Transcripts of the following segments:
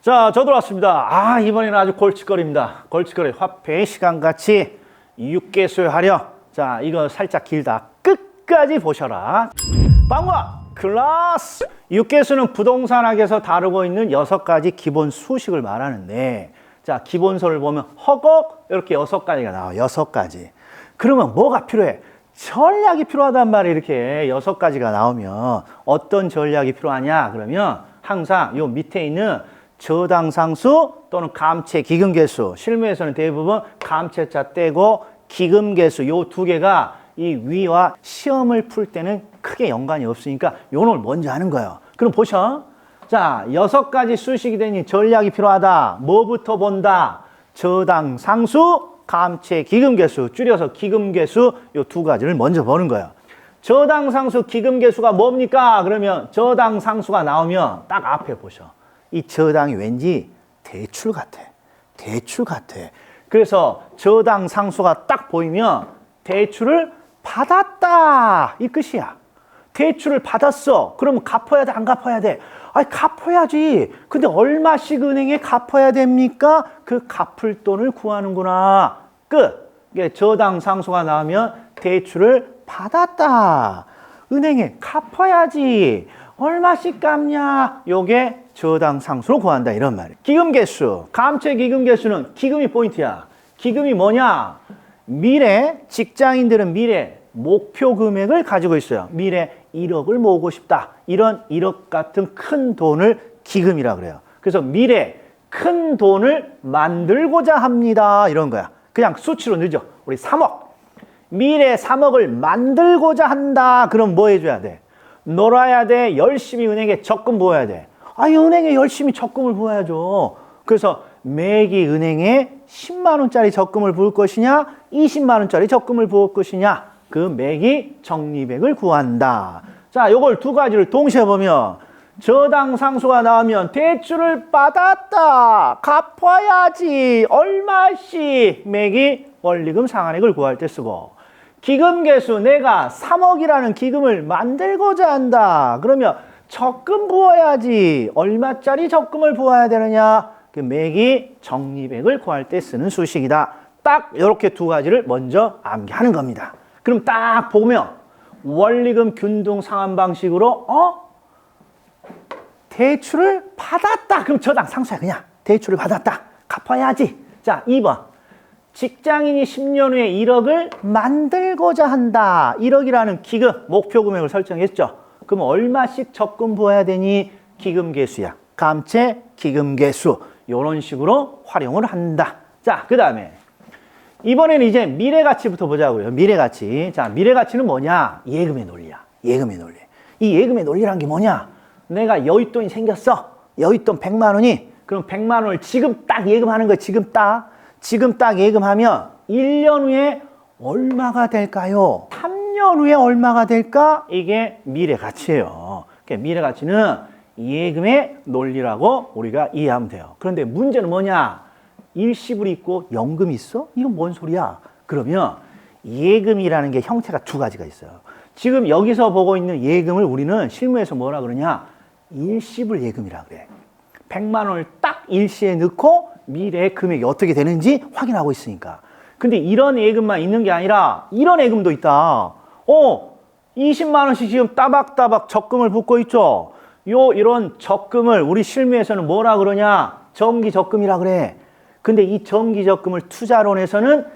자, 저도 왔습니다. 아, 이번에는 아주 골칫거리입니다. 골칫거리. 화폐 시간같이 육개수 하려. 자, 이거 살짝 길다. 끝까지 보셔라. 방과 클라스! 육개수는 부동산학에서 다루고 있는 여섯 가지 기본 수식을 말하는데, 자, 기본서를 보면 허걱 이렇게 여섯 가지가 나와. 여섯 가지. 그러면 뭐가 필요해? 전략이 필요하단 말이에요. 이렇게 여섯 가지가 나오면 어떤 전략이 필요하냐? 그러면 항상 요 밑에 있는 저당 상수 또는 감체 기금계수 실무에서는 대부분 감체자 떼고 기금계수 요 두 개가 이 위와 시험을 풀 때는 크게 연관이 없으니까 요걸 먼저 하는 거예요. 그럼 보셔. 자, 여섯 가지 수식이 되니 전략이 필요하다. 뭐부터 본다? 저당 상수, 감체 기금계수, 줄여서 기금계수 요 두 가지를 먼저 보는 거예요. 저당 상수, 기금계수가 뭡니까? 그러면 저당 상수가 나오면 딱 앞에 보셔. 이 저당이 왠지 대출 같아. 대출 같아. 그래서 저당 상수가 딱 보이면 대출을 받았다. 이 끝이야. 대출을 받았어. 그러면 갚아야 돼, 안 갚아야 돼? 아니, 갚아야지. 근데 얼마씩 은행에 갚아야 됩니까? 그 갚을 돈을 구하는구나. 끝. 이게 저당 상수가 나오면 대출을 받았다. 은행에 갚아야지. 얼마씩 갚냐? 요게 저당 상수로 구한다. 이런 말이에요. 기금 개수. 감채 기금 개수는 기금이 포인트야. 기금이 뭐냐? 미래, 직장인들은 미래 목표 금액을 가지고 있어요. 미래 1억을 모으고 싶다. 이런 1억 같은 큰 돈을 기금이라 그래요. 그래서 미래 큰 돈을 만들고자 합니다. 이런 거야. 그냥 수치로 늦어. 우리 3억. 미래 3억을 만들고자 한다. 그럼 뭐 해줘야 돼? 놀아야 돼. 열심히 은행에 적금 부어야 돼. 아, 이 은행에 열심히 적금을 부어야죠. 그래서 매기 은행에 10만 원짜리 적금을 부을 것이냐, 20만 원짜리 적금을 부을 것이냐, 그 매기 적립액을 구한다. 자, 요걸 두 가지를 동시에 보면 저당 상수가 나오면 대출을 받았다. 갚아야지. 얼마씩 매기 원리금 상환액을 구할 때 쓰고 기금 개수 내가 3억이라는 기금을 만들고자 한다. 그러면 적금 부어야지. 얼마짜리 적금을 부어야 되느냐? 그 매기 적립액을 구할 때 쓰는 수식이다. 딱 이렇게 두 가지를 먼저 암기하는 겁니다. 그럼 딱 보면 원리금 균등 상환 방식으로 어? 대출을 받았다. 그럼 저당 상수야 그냥 대출을 받았다. 갚아야지. 자, 2번. 직장인이 10년 후에 1억을 만들고자 한다. 1억이라는 기금, 목표 금액을 설정했죠. 그럼 얼마씩 적금 부어야 되니? 기금 개수야. 감채 기금 개수. 이런 식으로 활용을 한다. 자, 그 다음에 이번에는 이제 미래 가치부터 보자고요. 미래 가치. 자, 미래 가치는 뭐냐? 예금의 논리야. 예금의 논리. 이 예금의 논리란 게 뭐냐? 내가 여윳돈이 생겼어. 여윳돈 100만 원이. 그럼 100만 원을 지금 딱 예금하는 거야. 지금 딱. 지금 딱 예금하면 1년 후에 얼마가 될까요? 3년 후에 얼마가 될까? 이게 미래 가치예요. 그러니까 미래 가치는 예금의 논리라고 우리가 이해하면 돼요. 그런데 문제는 뭐냐? 일시불 있고 연금이 있어? 이건 뭔 소리야? 그러면 예금이라는 게 형태가 두 가지가 있어요. 지금 여기서 보고 있는 예금을 우리는 실무에서 뭐라 그러냐? 일시불 예금이라 그래. 100만 원을 딱 일시에 넣고 미래의 금액이 어떻게 되는지 확인하고 있으니까. 근데 이런 예금만 있는 게 아니라 이런 예금도 있다. 어, 20만 원씩 지금 따박따박 적금을 붓고 있죠. 요 이런 적금을 우리 실무에서는 뭐라 그러냐? 정기 적금이라 그래. 근데 이 정기 적금을 투자론에서는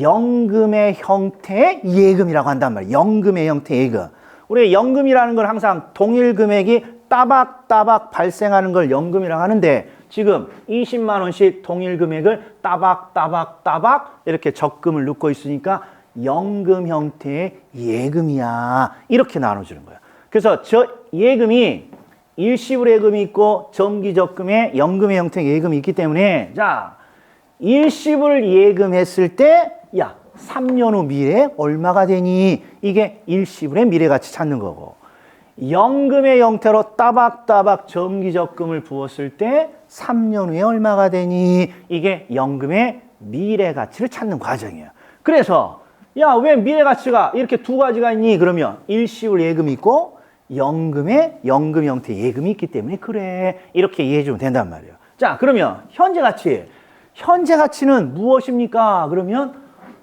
연금의 형태의 예금이라고 한단 말이에요. 연금의 형태 예금. 우리 연금이라는 건 항상 동일 금액이 따박따박 발생하는 걸 연금이라고 하는데 지금 20만 원씩 동일 금액을 따박 따박 따박 이렇게 적금을 넣고 있으니까 연금 형태의 예금이야. 이렇게 나눠주는 거예요. 그래서 저 예금이 일시불 예금이 있고 정기 적금에 연금의 형태의 예금이 있기 때문에 자 일시불 예금했을 때, 야, 3년 후 미래 얼마가 되니? 이게 일시불의 미래 가치 찾는 거고. 연금의 형태로 따박따박 정기적금을 부었을 때 3년 후에 얼마가 되니? 이게 연금의 미래 가치를 찾는 과정이에요. 그래서, 야, 왜 미래 가치가 이렇게 두 가지가 있니? 그러면 일시불 예금이 있고 연금의 연금 형태 예금이 있기 때문에 그래. 이렇게 이해해 주면 된단 말이에요. 자, 그러면 현재 가치. 현재 가치는 무엇입니까? 그러면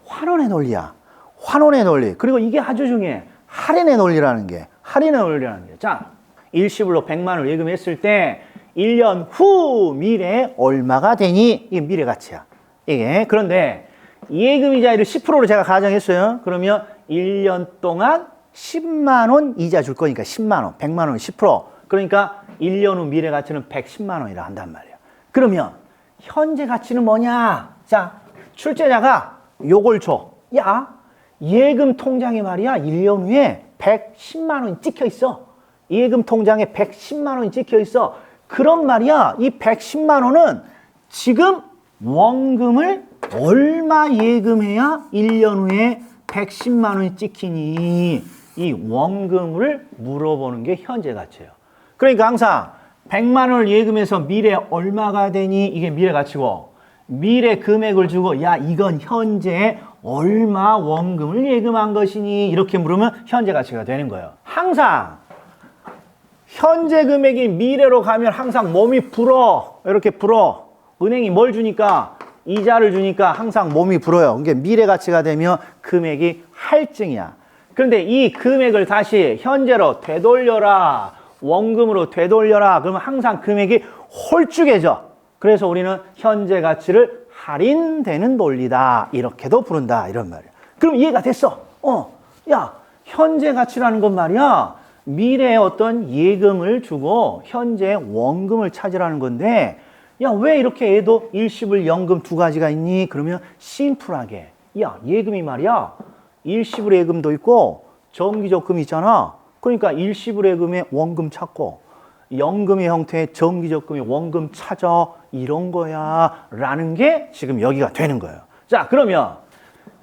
환원의 논리야. 환원의 논리. 그리고 이게 아주 중요해. 할인의 논리라는 게. 할인의 논리라는 게. 자, 일시불로 100만 원 예금했을 때 1년 후 미래에 얼마가 되니? 이게 미래 가치야. 이게. 그런데 예금 이자율을 10%로 제가 가정했어요. 그러면 1년 동안 10만 원 이자 줄 거니까 10만 원, 100만 원 10%. 그러니까 1년 후 미래 가치는 110만 원이라 한단 말이야. 그러면 현재 가치는 뭐냐? 자, 출제자가 요걸 줘. 야, 예금 통장에 말이야. 1년 후에 110만 원이 찍혀 있어. 예금 통장에 110만 원이 찍혀 있어. 그런 말이야. 이 110만 원은 지금 원금을 얼마 예금해야 1년 후에 110만 원이 찍히니 이 원금을 물어보는 게 현재 가치예요. 그러니까 항상 100만 원을 예금해서 미래 얼마가 되니 이게 미래 가치고 미래 금액을 주고 야 이건 현재 얼마 원금을 예금한 것이니 이렇게 물으면 현재 가치가 되는 거예요. 항상 현재 금액이 미래로 가면 항상 몸이 불어. 이렇게 불어. 은행이 뭘 주니까? 이자를 주니까 항상 몸이 불어요. 그게 미래 가치가 되면 금액이 할증이야. 그런데 이 금액을 다시 현재로 되돌려라. 원금으로 되돌려라. 그러면 항상 금액이 홀쭉해져. 그래서 우리는 현재 가치를 할인되는 논리다. 이렇게도 부른다. 이런 말이야. 그럼 이해가 됐어. 어, 야, 현재 가치라는 건 말이야. 미래에 어떤 예금을 주고 현재 원금을 찾으라는 건데 야 왜 이렇게 애도 일시불 연금 두 가지가 있니? 그러면 심플하게 야 예금이 말이야. 일시불 예금도 있고 정기적금 있잖아. 그러니까 일시불 예금에 원금 찾고 연금의 형태의 정기적금의 원금 찾아. 이런 거야. 라는 게 지금 여기가 되는 거예요. 자 그러면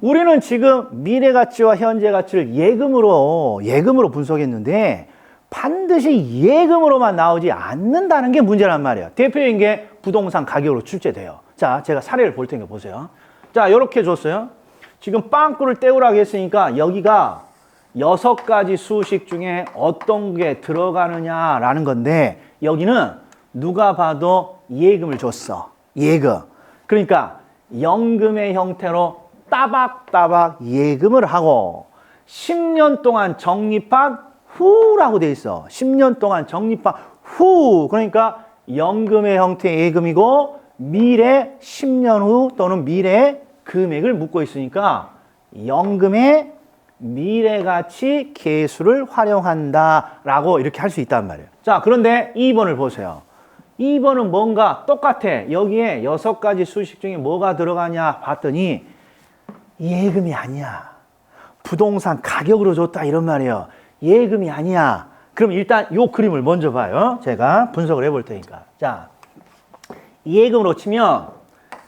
우리는 지금 미래 가치와 현재 가치를 예금으로 예금으로 분석했는데 반드시 예금으로만 나오지 않는다는 게 문제란 말이에요. 대표적인 게 부동산 가격으로 출제돼요. 자, 제가 사례를 볼 테니까 보세요. 자, 이렇게 줬어요. 지금 빵꾸를 때우라고 했으니까 여기가 여섯 가지 수식 중에 어떤 게 들어가느냐라는 건데 여기는 누가 봐도 예금을 줬어. 예금. 그러니까 연금의 형태로 따박따박 예금을 하고 10년 동안 적립한 후라고 돼 있어. 10년 동안 적립한 후. 그러니까 연금의 형태의 예금이고 미래 10년 후 또는 미래 금액을 묻고 있으니까 연금의 미래 가치 계수를 활용한다라고 이렇게 할 수 있단 말이에요. 자, 그런데 2번을 보세요. 2번은 뭔가 똑같아. 여기에 여섯 가지 수식 중에 뭐가 들어가냐 봤더니 예금이 아니야. 부동산 가격으로 줬다 이런 말이에요. 예금이 아니야. 그럼 일단 요 그림을 먼저 봐요. 제가 분석을 해볼 테니까. 자, 예금으로 치면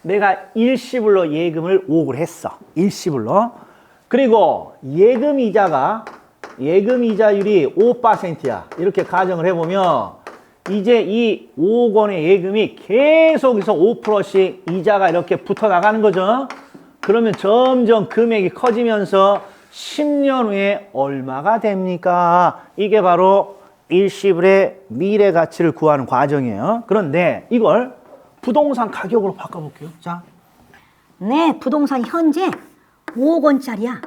내가 일시불로 예금을 5억을 했어. 일시불로. 그리고 예금 이자가 예금 이자율이 5%야. 이렇게 가정을 해보면 이제 이 5억 원의 예금이 계속해서 5%씩 이자가 이렇게 붙어 나가는 거죠. 그러면 점점 금액이 커지면서 10년 후에 얼마가 됩니까? 이게 바로 일시불의 미래 가치를 구하는 과정이에요. 그런데 이걸 부동산 가격으로 바꿔볼게요. 자, 네, 부동산 현재 5억 원짜리야.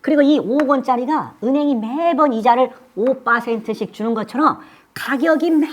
그리고 이 5억 원짜리가 은행이 매번 이자를 5%씩 주는 것처럼 가격이 매년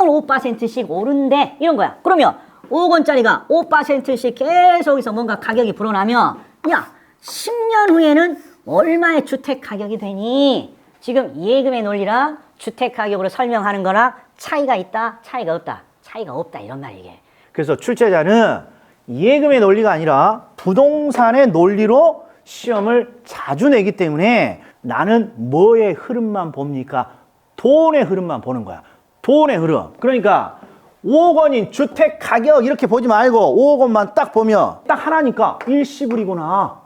5%씩 오른대 이런 거야. 그러면 5억 원짜리가 5%씩 계속해서 뭔가 가격이 불어나면 야 10년 후에는 얼마의 주택 가격이 되니? 지금 예금의 논리랑 주택 가격으로 설명하는 거랑 차이가 있다, 차이가 없다, 차이가 없다 이런 말 이게. 그래서 출제자는 예금의 논리가 아니라 부동산의 논리로 시험을 자주 내기 때문에 나는 뭐의 흐름만 봅니까? 돈의 흐름만 보는 거야. 돈의 흐름. 그러니까 5억 원인 주택 가격 이렇게 보지 말고 5억 원만 딱 보면 딱 하나니까 일시불이구나.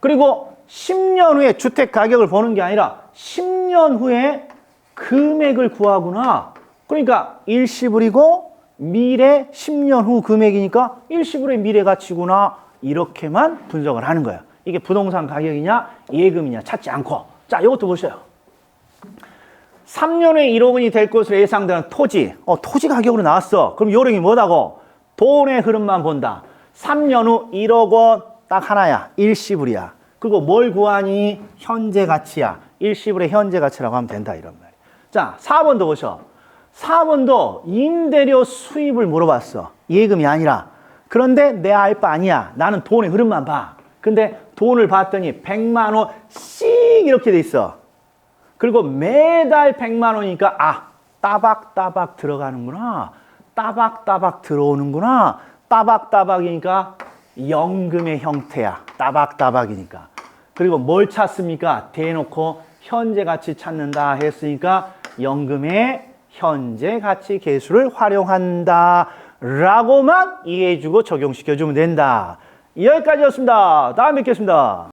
그리고 10년 후에 주택 가격을 보는 게 아니라 10년 후에 금액을 구하구나. 그러니까 일시불이고 미래 10년 후 금액이니까 일시불의 미래 가치구나. 이렇게만 분석을 하는 거예요. 이게 부동산 가격이냐 예금이냐 찾지 않고. 자, 이것도 보세요. 3년 후에 1억 원이 될 것으로 예상되는 토지. 어, 토지 가격으로 나왔어. 그럼 요령이 뭐다고? 돈의 흐름만 본다. 3년 후 1억 원 딱 하나야. 일시불이야. 그리고 뭘 구하니? 현재 가치야. 일시불의 현재 가치라고 하면 된다 이런 말이야. 자, 4번도 보셔. 4번도 임대료 수입을 물어봤어. 예금이 아니라. 그런데 내 알 바 아니야. 나는 돈의 흐름만 봐. 근데 돈을 봤더니 100만 원씩 이렇게 돼 있어. 그리고 매달 100만 원이니까 아, 따박따박 들어가는구나. 따박따박 들어오는구나. 따박따박이니까 연금의 형태야. 따박따박이니까. 그리고 뭘 찾습니까? 대놓고 현재 가치 찾는다 했으니까 연금의 현재 가치 계수를 활용한다. 라고만 이해해주고 적용시켜주면 된다. 여기까지였습니다. 다음 뵙겠습니다.